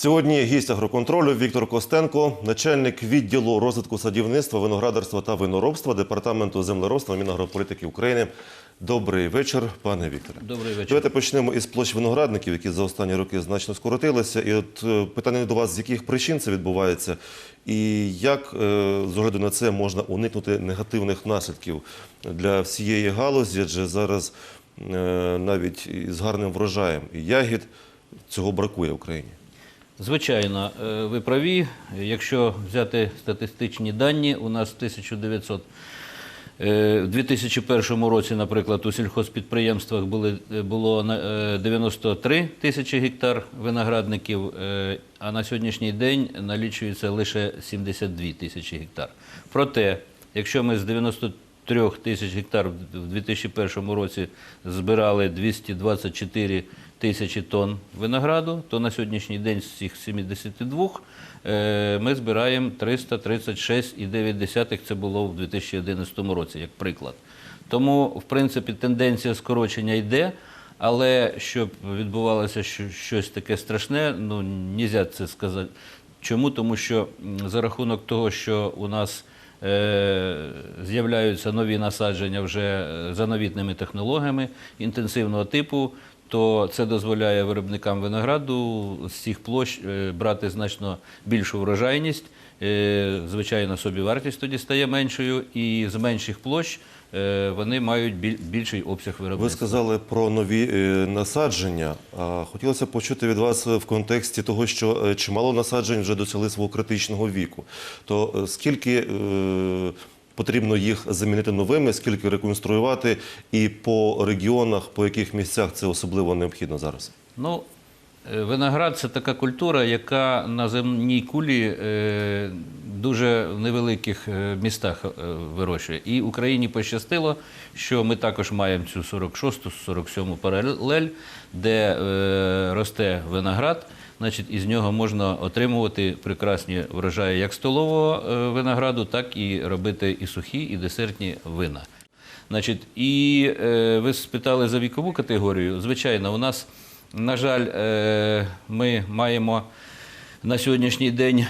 Сьогодні гість агроконтролю Віктор Костенко, начальник відділу розвитку садівництва, виноградарства та виноробства департаменту землеробства Мінагрополітики України. Добрий вечір, пане Вікторе. Добрий вечір. Давайте почнемо із площ виноградників, які за останні роки значно скоротилися. І от е, питання до вас: з яких причин це відбувається, і як е, з огляду на це можна уникнути негативних наслідків для всієї галузі? Адже зараз е, навіть із гарним врожаєм і ягід цього бракує в Україні. Звичайно, е, ви праві. Якщо взяти статистичні дані, у нас 1900 е, в 2001 році, наприклад, у сільхозпідприємствах були, е, було е, 93 тисячі гектар виноградників, а на сьогоднішній день налічується лише 72 тисячі гектар. Проте, якщо ми з 93 тисяч гектар в 2001 році збирали 224 тисячі тонн винограду, то на сьогоднішній день з цих 72 е, ми збираємо 336,9 це було в 2011 році, як приклад. Тому, в принципі, тенденція скорочення йде, але щоб відбувалося щось таке страшне, ну нельзя це сказати. Чому? Тому що за рахунок того, що у нас е, з'являються нові насадження вже е, за новітними технологіями інтенсивного типу, то це дозволяє виробникам винограду з цих площ е, брати значно більшу врожайність. Е, Звичайно, собівартість тоді стає меншою, і з менших площ е, вони мають біль- більший обсяг виробництва. Ви сказали про нові насадження. Хотілося почути від вас в контексті того, що чимало насаджень вже досягли свого критичного віку. То скільки потрібно їх замінити новими, скільки реконструювати, і по регіонах, по яких місцях це особливо необхідно зараз? Ну, е, виноград це така культура, яка на земній кулі е, дуже в невеликих е, містах вирощує. І Україні пощастило, що ми також маємо цю 46-ту, 47-му паралель, де росте виноград. Значить, із нього можна отримувати прекрасні врожаї як столового е, винограду, так і робити і сухі, і десертні вина. Значить, і е, ви спитали за вікову категорію. Звичайно, у нас, на жаль, е, ми маємо на сьогоднішній день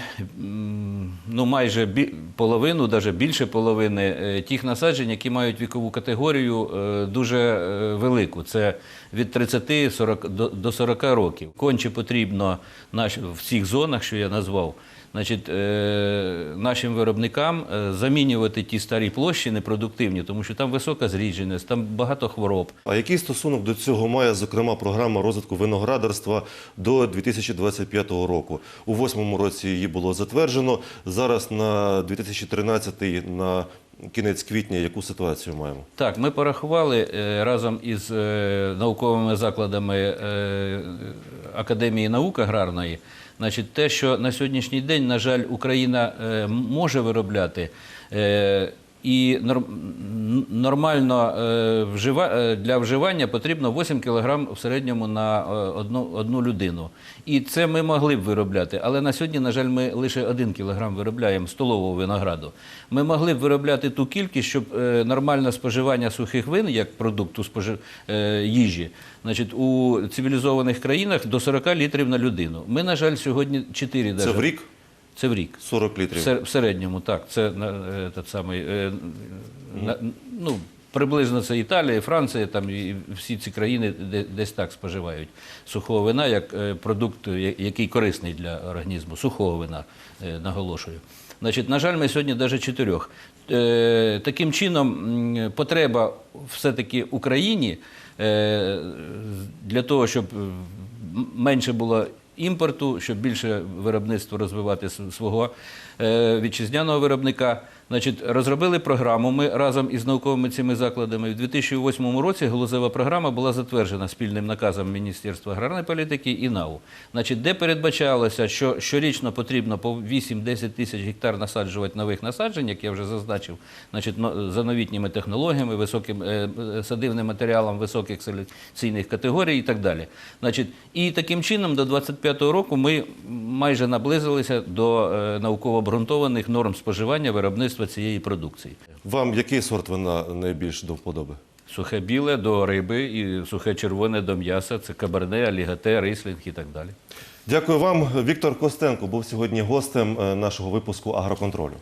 ну, майже половину, навіть більше половини е, тих насаджень, які мають вікову категорію е, дуже е, велику. Це від 30 40, до, до 40 років. Конче потрібно в цих зонах, що я назвав, значить, нашим виробникам замінювати ті старі площі непродуктивні, тому що там висока зрідженість, там багато хвороб. А який стосунок до цього має, зокрема, програма розвитку виноградарства до 2025 року? У восьмому році її було затверджено. Зараз на 2013 на кінець квітня яку ситуацію маємо? Так, ми порахували е, разом із е, науковими закладами е, Академії наук аграрної. Значить, те, що на сьогоднішній день, на жаль, Україна може виробляти. І нор- нормально е, е, для вживання потрібно 8 кг в середньому на е, одну, одну людину. І це ми могли б виробляти. Але на сьогодні, на жаль, ми лише 1 кг виробляємо столового винограду. Ми могли б виробляти ту кількість, щоб нормальне споживання сухих вин як продукту спожи... е, їжі, значить, у цивілізованих країнах до 40 літрів на людину. Ми, на жаль, сьогодні 4 Це в рік Це в рік. 40 літрів. В середньому, так. Це е, самий, е, ну, приблизно це Італія, Франція, там і всі ці країни десь так споживають сухого вина як е, продукт, який корисний для організму, сухого вина, е, наголошую. Значить, на жаль, ми сьогодні навіть чотирьох. Таким чином, потреба все-таки Україні для того, щоб менше було імпорту, щоб більше виробництво розвивати свого е, вітчизняного виробника. Значить, розробили програму. Ми разом із науковими цими закладами в 2008 році галузева програма була затверджена спільним наказом Міністерства аграрної політики і НАУ. Значить, де передбачалося, що щорічно потрібно по 8-10 тисяч гектар насаджувати нових насаджень, як я вже зазначив, значить, за новітніми технологіями, високим е, е, садивним матеріалом високих селекційних категорій і так далі. Значить, і таким чином до 25-го року ми майже наблизилися до е, науково обґрунтованих норм споживання виробництва цієї продукції. Вам який сорт вина найбільш до вподоби? Сухе біле до риби і сухе червоне до м'яса це каберне, алігате, рислінг і так далі. Дякую вам. Віктор Костенко був сьогодні гостем е, нашого випуску Агроконтролю.